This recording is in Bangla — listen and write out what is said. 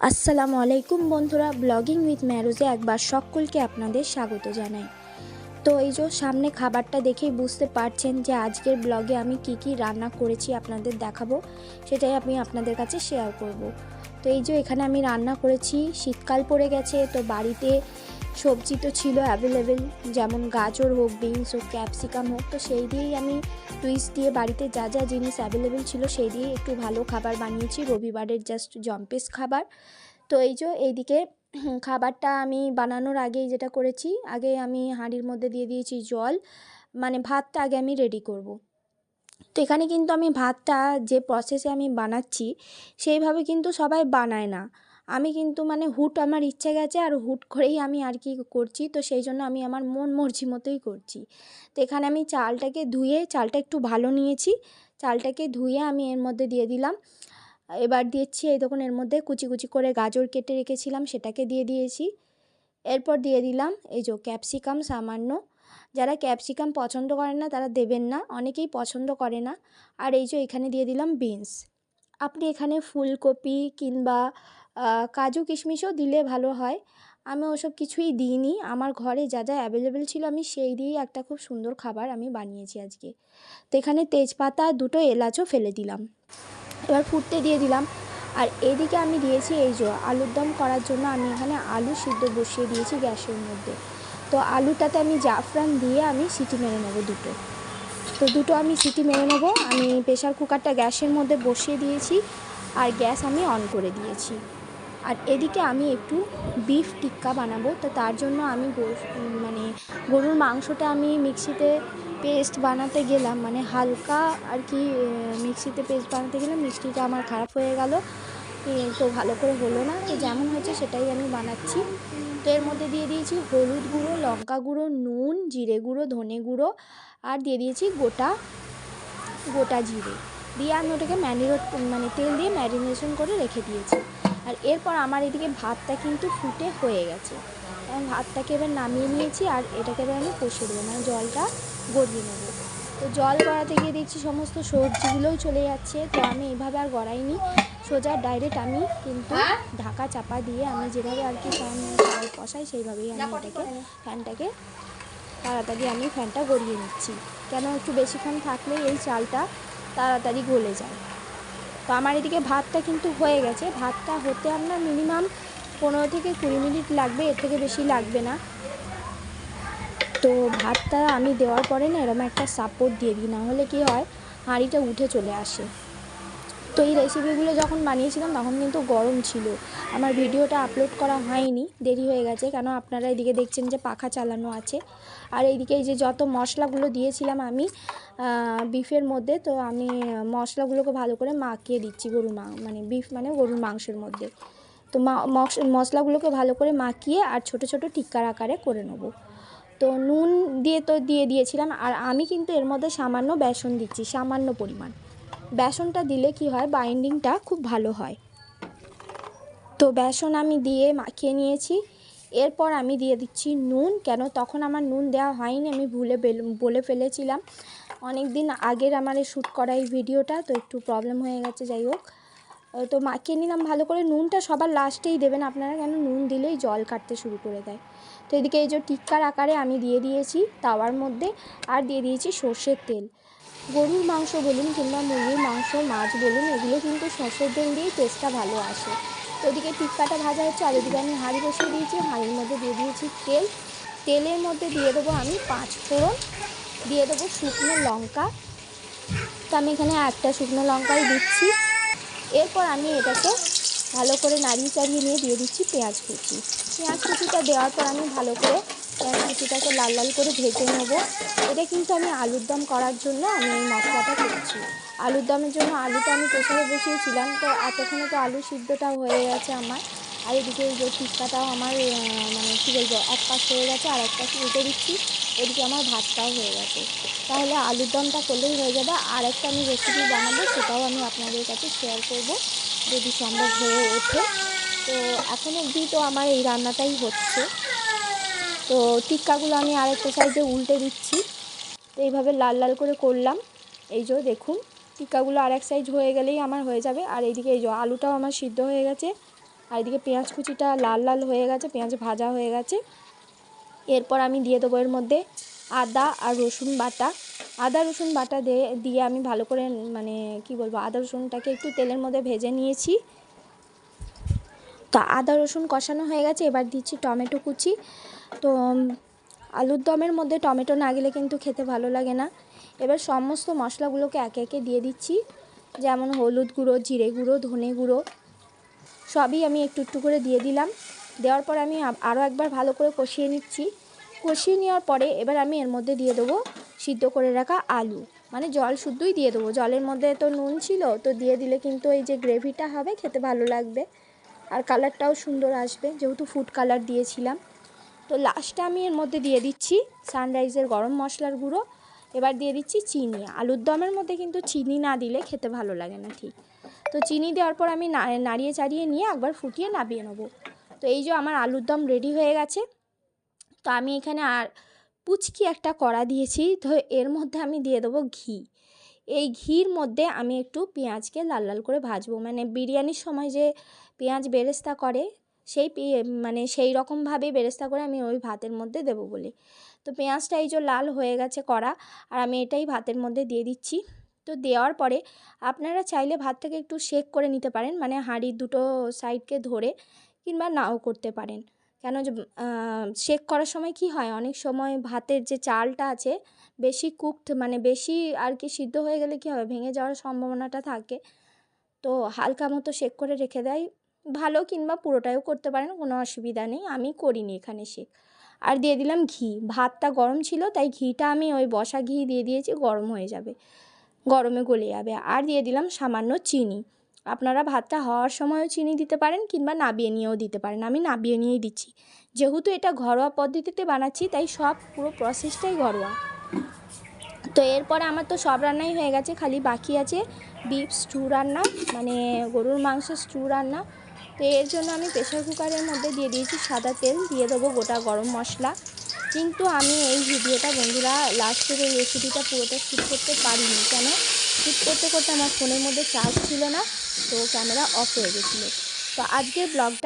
আসসালামু আলাইকুম বন্ধুরা ব্লগিং উইথ ম্যারোজে একবার সকলকে আপনাদের স্বাগত জানাই। তো এই যে সামনে খাবারটা দেখেই বুঝতে পারছেন যে আজকের ব্লগে আমি কি কি রান্না করেছি আপনাদের দেখাবো, সেটাই আমি আপনাদের কাছে শেয়ার করব। তো এই যে এখানে আমি রান্না করেছি, শীতকাল পড়ে গেছে, তো বাড়িতে সবজি তো ছিল অ্যাভেলেবেল যেমন গাজর হোক বিনস হোক ক্যাপসিকাম হোক, তো সেই দিয়েই আমি টুইস্ট দিয়ে বাড়িতে যা যা জিনিস অ্যাভেলেবেল ছিল সেই দিয়েই একটু ভালো খাবার বানিয়েছি। রবিবারের জাস্ট জম্পেস খাবার। তো এই যে এইদিকে খাবারটা আমি বানানোর আগেই যেটা করেছি, আগে আমি হাঁড়ির মধ্যে দিয়ে দিয়েছি জল মানে ভাতটা আগে আমি রেডি করব। তো এখানে কিন্তু আমি ভাতটা যে প্রসেসে আমি বানাচ্ছি, সেইভাবে কিন্তু সবাই বানায় না। আমি কিন্তু মানে হুট আমার ইচ্ছে গেছে আর হুট করেই আমি আর কি করছি। তো সেই জন্য আমি আমার মন মর্জি মতোই করছি। তো এখানে আমি চালটাকে ধুয়ে, চালটা একটু ভালো নিয়েছি। চালটাকে ধুয়ে আমি এর মধ্যে দিয়ে দিলাম। এবার দিয়েছি এই দেখুন, এর মধ্যে কুচি কুচি করে গাজর কেটে রেখেছিলাম, সেটাকে দিয়ে দিয়েছি। এরপর দিয়ে দিলাম এই যে ক্যাপসিকাম সামান্য। যারা ক্যাপসিকাম পছন্দ করেন না, তারা দেবেন না, অনেকেই পছন্দ করে না। আর এই যে এখানে দিয়ে দিলাম বিনস। আপনি এখানে ফুলকপি কিংবা কাজু কিশমিশও দিলে ভালো হয়। আমি ওসব কিছুই দিইনি। আমার ঘরে যা যা অ্যাভেলেবেল ছিল আমি সেই দিয়েই একটা খুব সুন্দর খাবার আমি বানিয়েছি আজকে। তো এখানে তেজপাতা, দুটো এলাচও ফেলে দিলাম। এবার ফুটতে দিয়ে দিলাম। আর এদিকে আমি দিয়েছি এই যে আলুর দম করার জন্য আমি এখানে আলু সিদ্ধ বসিয়ে দিয়েছি গ্যাসের মধ্যে। তো আলুটাতে আমি জাফরান দিয়ে আমি সিটি মেরে নেব দুটো। তো দুটো আমি সিটি মেরে নেব। আমি প্রেশার কুকারটা গ্যাসের মধ্যে বসিয়ে দিয়েছি। আর গ্যাস আমি অন করে দিয়েছি। আর এদিকে আমি একটু বিফ টিক্কা বানাবো। তো তার জন্য আমি মানে গরুর মাংসটা আমি মিক্সিতে পেস্ট বানাতে গেলাম। মানে হালকা আর কি মিক্সিতে পেস্ট বানাতে গেলাম। মিষ্টিটা আমার খারাপ হয়ে গেল। তো ভালো করে হলো না। তো যেমন হয়েছে সেটাই আমি বানাচ্ছি। তো এর মধ্যে দিয়ে দিয়েছি হলুদ গুঁড়ো, লঙ্কা গুঁড়ো, নুন, জিরে গুঁড়ো, ধনে গুঁড়ো আর দিয়ে দিয়েছি গোটা গোটা জিরে। দিয়ে আমি ওটাকে ম্যারিনেট মানে তেল দিয়ে ম্যারিনেশন করে রেখে দিয়েছি। আর এরপর আমার এদিকে ভাতটা কিন্তু ফুটে হয়ে গেছে। ভাতটাকে এবার নামিয়ে নিয়েছি আর এটাকে এবার আমি কষে দেবো মানে জলটা গড়িয়ে নেব। তো জল গড়াতে গিয়ে দেখছি সমস্ত সবজিগুলোই চলে যাচ্ছে, তো আমি এইভাবে আর গড়াইনি। সোজা ডাইরেক্ট আমি কিন্তু ঢাকা চাপা দিয়ে আমি যেভাবে আর কি ফ্যান কষাই, সেইভাবেই আমি এটাকে, ফ্যানটাকে তাড়াতাড়ি আমি ফ্যানটা গড়িয়ে নিচ্ছি। কেন একটু বেশিক্ষণ থাকলে এই চালটা তাড়াতাড়ি গলে যায়। তো আমার এদিকে ভাতটা কিন্তু হয়ে গেছে। ভাতটা হতে আপনার মিনিমাম পনেরো থেকে কুড়ি মিনিট লাগবে, এর থেকে বেশি লাগবে না। তো ভাতটা আমি দেওয়ার পরে না এরকম একটা সাপোর্ট দিয়ে দিই না হলে কি হয়, হাঁড়িটা উঠে চলে আসে। তো এই রেসিপিগুলো যখন বানিয়েছিলাম তখন কিন্তু গরম ছিল। আমার ভিডিওটা আপলোড করা হয়নি, দেরি হয়ে গেছে, কেন আপনারা এদিকে দেখছেন যে পাখা চালানো আছে। আর এইদিকে এই যে যত মশলাগুলো দিয়েছিলাম আমি বিফের মধ্যে, তো আমি মশলাগুলোকে ভালো করে মাখিয়ে দিচ্ছি গরুর মা মানে বিফ মানে গরুর মাংসের মধ্যে। তো মশলাগুলোকে ভালো করে মাখিয়ে আর ছোট ছোট টিক্কার আকারে করে নেব। তো নুন দিয়ে তো দিয়ে দিয়েছিলাম, আর আমি কিন্তু এর মধ্যে সামান্য বেসন দিচ্ছি, সামান্য পরিমাণ। বেসনটা দিলে কি হয়? বাইন্ডিংটা খুব ভালো হয়। তো বেসন আমি দিয়ে মাখিয়ে নিয়েছি। এরপর আমি দিয়ে দিচ্ছি নুন। কেন? তখন আমার নুন দেওয়া হয়নি। আমি ভুলে বলে ফেলেছিলাম। অনেক দিন আগের আমার এই শ্যুট করা এই ভিডিওটা, তো একটু প্রবলেম হয়ে গেছে, যাই হোক। তো মাখিয়ে নিলাম ভালো করে। নুনটা সবার লাস্টেই দেবেন আপনারা। কেন? নুন দিলেই জল কাটতে শুরু করে দেয়। তো এদিকে এই যে টিক্কার আকারে আমি দিয়ে দিয়েছি তাওয়ার মধ্যে। আর দিয়ে দিয়েছি সর্ষের তেল। গরুর মাংস বলুন কিংবা মুরগির মাংস মাছ বলুন, এগুলো কিন্তু সর্ষের তেল দিয়েই টেস্টটা ভালো আসে। তো ওদিকে টিক্কাটা ভাজা হচ্ছে আর এদিকে আমি হাঁড়ি বসিয়ে দিয়েছি। হাঁড়ির মধ্যে দিয়ে দিয়েছি তেল। তেলের মধ্যে দিয়ে দেবো আমি পাঁচ ফোড়ন, দিয়ে দেবো শুকনো লঙ্কা। তো আমি এখানে একটা শুকনো লঙ্কাই দিচ্ছি। এরপর আমি এটাকে ভালো করে নাড়িয়ে চাড়িয়ে নিয়ে দিয়ে দিচ্ছি পেঁয়াজ কুচি। পেঁয়াজ কুচিটা দেওয়ার পর আমি ভালো করে কুচিটাকে লাল লাল করে ভেজে নেব। এটা কিন্তু আমি আলুর দম করার জন্য আমি এই মশলাটা করছি। আলুর দমের জন্য আলুটা আমি প্রেশারে বসিয়েছিলাম, তো এতক্ষণে তো আলু সিদ্ধটাও হয়ে গেছে আমার। আর এদিকে এই যে টিক্কাটাও আমার মানে কী বলব, এক পাশ হয়ে গেছে আর এক পাশ উঠে দিচ্ছি। এদিকে আমার ভাতটাও হয়ে গেছে। তাহলে আলুর দমটা করলেই হয়ে যাবে। আর একটা আমি রেসিপি বানাবো, সেটাও আমি আপনাদের কাছে শেয়ার করব, যদি সম্ভব হয়ে ওঠে। তো এখন অবধি তো আমার এই রান্নাটাই হচ্ছে। তো টিক্কাগুলো আমি আরেকটা সাইডে উল্টে দিচ্ছি। তো এইভাবে লাল লাল করে করলাম। এই যে দেখুন, টিক্কাগুলো আরেক সাইজ হয়ে গেলেই আমার হয়ে যাবে। আর এইদিকে এই যে আলুটাও আমার সিদ্ধ হয়ে গেছে। আর এদিকে পেঁয়াজ কুচিটা লাল লাল হয়ে গেছে, পেঁয়াজ ভাজা হয়ে গেছে। এরপর আমি দিয়ে দেবো এর মধ্যে আদা আর রসুন বাটা। আদা, রসুন বাটা দিয়ে দিয়ে আমি ভালো করে মানে কি বলব, আদা, রসুনটাকে একটু তেলের মধ্যে ভেজে নিয়েছি। তো আদা, রসুন কষানো হয়ে গেছে। এবার দিচ্ছি টমেটো কুচি। তো আলুর দমের মধ্যে টমেটো না গেলে কিন্তু খেতে ভালো লাগে না। এবার সমস্ত মশলাগুলোকে একে একে দিয়ে দিচ্ছি। যেমন হলুদ গুঁড়ো, জিরে গুঁড়ো, ধনে গুঁড়ো, সবই আমি একটু একটু করে দিয়ে দিলাম। দেওয়ার পর আমি আরও একবার ভালো করে কষিয়ে নিচ্ছি। কষিয়ে নেওয়ার পরে এবার আমি এর মধ্যে দিয়ে দেবো সিদ্ধ করে রাখা আলু। মানে জল শুদ্ধই দিয়ে দেবো। জলের মধ্যে তো নুন ছিল, তো দিয়ে দিলে কিন্তু এই যে গ্রেভিটা হবে, খেতে ভালো লাগবে। আর কালারটাও সুন্দর আসবে, যেহেতু ফুড কালার দিয়েছিলাম। তো লাস্টে আমি এর মধ্যে দিয়ে দিচ্ছি সানরাইজের গরম মশলার গুঁড়ো। এবার দিয়ে দিচ্ছি চিনি। আলুর দমের মধ্যে কিন্তু চিনি না দিলে খেতে ভালো লাগে না ঠিক। তো চিনি দেওয়ার পর আমি নাড়িয়ে চাড়িয়ে নিয়ে একবার ফুটিয়ে নামিয়ে নেব। তো এই যে আমার আলুর দম রেডি হয়ে গেছে। তো আমি এখানে আর পুচকি একটা কড়া দিয়েছি। তো এর মধ্যে আমি দিয়ে দেবো ঘি। এই ঘির মধ্যে আমি একটু পেঁয়াজকে লাল লাল করে ভাজবো। মানে বিরিয়ানির সময় যে পেঁয়াজ বেরেস্তা করে সেই মানে সেই রকমভাবেই বেরেস্তা করে আমি ওই ভাতের মধ্যে দেবো বলে। তো পেঁয়াজটা এই যে লাল হয়ে গেছে কড়া, আর আমি এটাই ভাতের মধ্যে দিয়ে দিচ্ছি। তো দেওয়ার পরে আপনারা চাইলে ভাতটাকে একটু শেক করে নিতে পারেন মানে হাঁড়ির দুটো সাইডকে ধরে কিংবা নাও করতে পারেন। কেন যে শেক করার সময় কি হয়, অনেক সময় ভাতের যে চালটা আছে, বেশি কুকড মানে বেশি আর কি সিদ্ধ হয়ে গেলে কী হবে, ভেঙে যাওয়ার সম্ভাবনাটা থাকে। তো হালকা মতো শেক করে রেখে দেয়। ভালো কিংবা পুরোটাও করতে পারেন, কোনো অসুবিধা নেই, আমি করিনি এখানে শেক আর দিয়ে দিলাম ঘি, ভাতটা গরম ছিল, তাই ঘিটা আমি ওই বসা ঘি দিয়ে দিয়েছি, গরম হয়ে যাবে, গরমে গলে যাবে। আর দিয়ে দিলাম সামান্য চিনি, আপনারা ভাতটা হওয়ার সময়ও চিনি দিতে পারেন কিংবা নাবিয়ে নিয়েও দিতে পারেন, আমি নাবিয়ে নিয়েই দিচ্ছি। যেহেতু এটা ঘরোয়া পদ্ধতিতে বানাচ্ছি, তাই সব পুরো প্রসেসটাই ঘরোয়া। তো এরপরে আমার তো সব রান্নাই হয়ে গেছে, খালি বাকি আছে বিফ স্টু রান্না মানে গরুর মাংস স্টু রান্না তো এর জন্য আমি প্রেশার কুকারের মধ্যে দিয়ে দিয়েছি সাদা তেল, দিয়ে দেবো গোটা গরম মশলা। কিন্তু আমি এই ভিডিওটা বন্ধুরা লাস্টের এই রেসিপিটা পুরোটা শ্যুট করতে পারিনি। কেন? শ্যুট করতে করতে আমার ফোনের মধ্যে চার্জ ছিল না, তো ক্যামেরা অফ হয়ে গেছিল। তো আজকের ব্লগটা